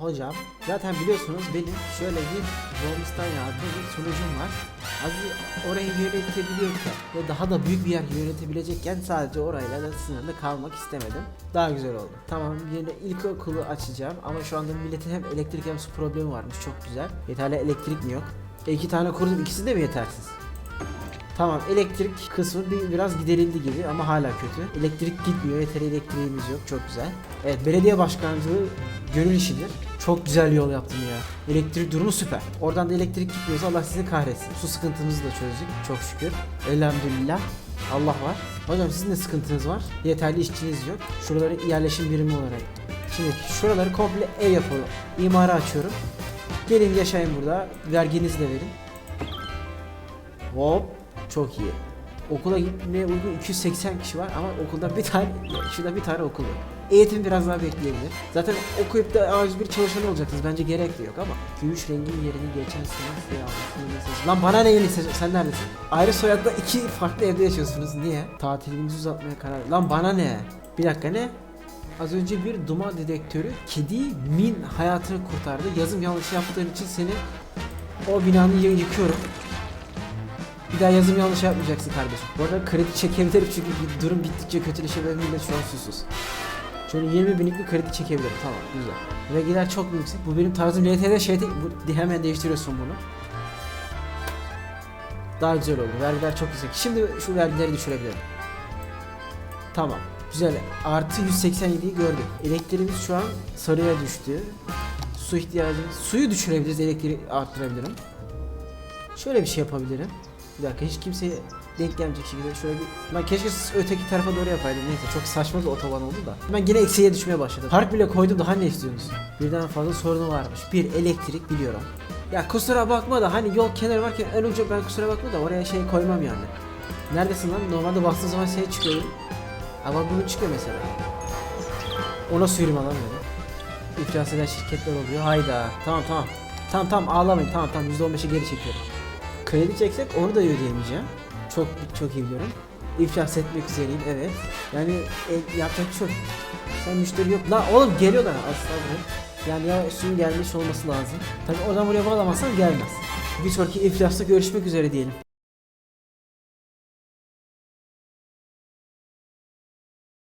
Hocam zaten biliyorsunuz benim şöyle bir Boğazistan adlı bir sunucum var. Az orayı yönetebiliyorken ve daha da büyük bir yer yönetebilecekken sadece orayla da sınırlı kalmak istemedim. Daha güzel oldu. Tamam yine ilkokulu açacağım ama şu anda milletin hem elektrik hem su problemi varmış çok güzel. Yeterli elektrik mi yok? E, iki tane kurdum ikisi de mi yetersiz? Tamam elektrik kısmı bir, biraz giderildi gibi ama hala kötü. Elektrik gitmiyor, yeteri elektriğimiz yok. Çok güzel. Evet belediye başkanlığı gönül işidir. Çok güzel yol yaptın ya. Elektrik durumu süper. Oradan da elektrik gitmiyorsa Allah sizi kahretsin. Su sıkıntımızı da çözdük. Çok şükür. Elhamdülillah. Allah var. Hocam sizin de sıkıntınız var. Yeterli işçiniz yok. Şuraları yerleşim birimi olarak. Şimdi şuraları komple ev yapalım. İmara açıyorum. Gelin yaşayın burada. Verginizi de verin. Hop çok iyi. Okula gitmeye uygun 280 kişi var ama okulda bir tane şurada bir tane okul yok. Eğitim biraz daha bekleyebilir. Zaten okuyup da A101 çalışan olacaksınız. Bence gerek de yok ama. Gümüş rengin yerini geçen sene siyah. Lan bana ne yeni? Sen neredesin? Ayrı soyadda iki farklı evde yaşıyorsunuz. Niye? Tatilimizi uzatmaya karar. Lan bana ne? Bir dakika ne? Az önce bir duman dedektörü kedi min hayatını kurtardı. Yazım yanlış yaptığın için seni o binanı yı- yıkıyorum. Bir daha yazım yanlış yapmayacaksın kardeşim. Bu arada kredi çekebilirim çünkü durum bittikçe kötüleşe ve millet şu an susuz. Şöyle 20 binlik bir kredi çekebilirim. Tamam güzel. Vergiler çok yüksek. Bu benim tarzım LTD şey. Bu, hemen değiştiriyorsun bunu. Daha güzel oldu. Vergiler çok yüksek. Şimdi şu vergileri düşürebilirim. Tamam. Güzel. Artı 187'yi gördük. Elektriğimiz şu an sarıya düştü. Su ihtiyacımız. Suyu düşürebiliriz. Elektriği arttırabilirim. Şöyle bir şey yapabilirim. Bir dakika hiç kimseye denk gelmeyecek şekilde şöyle bir... Ben keşke öteki tarafa doğru yapaydım. Neyse çok saçma bir otoban oldu da. Ben yine eksiye düşmeye başladım. Park bile koydum daha ne istiyorsunuz? Birden fazla sorunu varmış. Bir elektrik biliyorum. Ya kusura bakma da hani yol kenarı varken en ucu ben kusura bakma da oraya şey koymam yani. Neredesin lan? Normalde bastığın zaman şey çıkıyor. Ama bunu çıkıyor mesela. Ona sürüm alan böyle. İflas eden şirketler oluyor. Hayda. Tamam tamam. Tamam tamam ağlamayın. Tamam tamam %15'e geri çekiyorum. Kredi çeksek onu da ödeyemeyeceğim. Çok çok iyi biliyorum. İflas etmek üzereyim evet. Yani e, yapacak bir şey. Sen müşteri yok. La oğlum geliyorlar buraya. Yani ya suyun gelmiş olması lazım. Tabi oradan buraya bağlamazsan gelmez. Bir sonraki iflasta görüşmek üzere diyelim.